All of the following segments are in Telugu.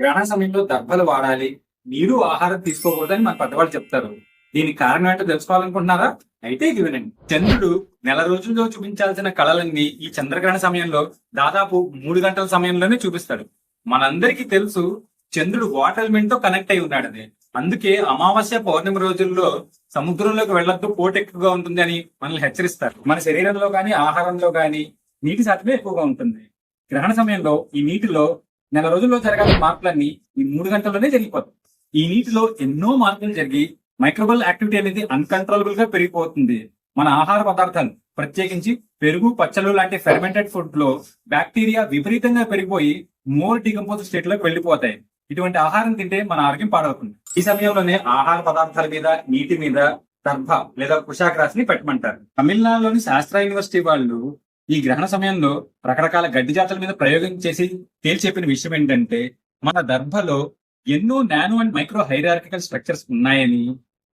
గ్రహణ సమయంలో దర్భలు వాడాలి నీరు ఆహారం తీసుకోకూడదని మన పెద్దవాళ్ళు చెప్తారు. దీనికి కారణం ఏంటో తెలుసుకోవాలనుకుంటున్నారా? అయితే ఇది వినండి. చంద్రుడు నెల రోజుల్లో చూపించాల్సిన కళలన్నీ ఈ చంద్రగ్రహణ సమయంలో దాదాపు మూడు గంటల సమయంలోనే చూపిస్తాడు. మనందరికీ తెలుసు చంద్రుడు వాటర్తో కనెక్ట్ అయి ఉన్నాడని అందుకే అమావాస్య పౌర్ణమి రోజుల్లో సముద్రంలోకి వెళ్ళొద్దు పోటు ఎక్కువగా ఉంటుంది అని మనల్ని హెచ్చరిస్తారు. మన శరీరంలో కానీ ఆహారంలో కానీ నీటి శాతమే ఎక్కువగా ఉంటుంది. గ్రహణ సమయంలో ఈ నీటిలో నెల రోజుల్లో జరగాల్సిన మార్పులన్నీ ఈ మూడు గంటల్లోనే జరిగిపోతాయి. ఈ నీటిలో ఎన్నో మార్పులు జరిగి మైక్రోబల్ యాక్టివిటీ అనేది అన్కంట్రోలబుల్గా పెరిగిపోతుంది. మన ఆహార పదార్థాలు ప్రత్యేకించి పెరుగు పచ్చళ్ళు లాంటి ఫెర్మెంటెడ్ ఫుడ్లో బ్యాక్టీరియా విపరీతంగా పెరిగిపోయి మోర్ డికంపోజ్ స్టేట్లోకి వెళ్ళిపోతాయి ఇటువంటి ఆహారం తింటే మన ఆరోగ్యం పాడవుతుంది. ఈ సమయంలోనే ఆహార పదార్థాల మీద నీటి మీద దర్భ లేదా కుషాగ్రాస్ని పెట్టమంటారు. తమిళనాడులోని శాస్త్ర యూనివర్సిటీ వాళ్ళు ఈ గ్రహణ సమయంలో రకరకాల గడ్డి జాతుల మీద ప్రయోగం చేసి తేల్చెప్పిన విషయం ఏంటంటే మన దర్భలో ఎన్నో nano and micro hierarchical structures ఉన్నాయని.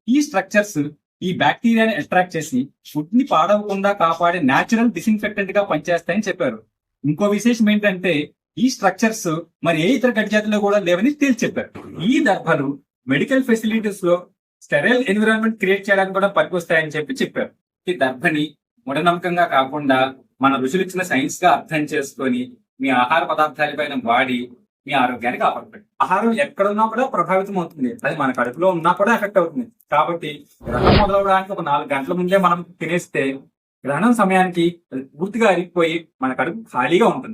ఈ స్ట్రక్చర్స్ ఈ బ్యాక్టీరియాని అట్రాక్ట్ చేసి ఫుడ్ని పాడవకుండా కాపాడే న్యాచురల్ డిస్ఇన్ఫెక్టెంట్గా పనిచేస్తాయని చెప్పారు. ఇంకో విశేషం ఏంటంటే ఈ స్ట్రక్చర్స్ మరి ఏ ఇతర గడ్డి జాతుల్లో కూడా లేవని తేల్చి చెప్పారు. ఈ దర్భలు మెడికల్ ఫెసిలిటీస్లో స్టెరైల్ ఎన్విరాన్మెంట్ క్రియేట్ చేయడానికి కూడా పనికొస్తాయని చెప్పి చెప్పారు. ఈ దర్భని మూఢనమ్మకంగా కాకుండా మన ఋషులు ఇచ్చిన సైన్స్గా అర్థం చేసుకొని మీ ఆహార పదార్థాల పైన వాడి మీ ఆరోగ్యానికి కాపాడుకోండి. ఆహారం ఎక్కడున్నా కూడా ప్రభావితం అవుతుంది. అది మన కడుపులో ఉన్నా కూడా ఎఫెక్ట్ అవుతుంది. కాబట్టి గ్రహణం మొదలవడానికి ఒక నాలుగు గంటల ముందే మనం తినేస్తే గ్రహణం సమయానికి పూర్తిగా అరిగిపోయి మన కడుపు ఖాళీగా ఉంటుంది.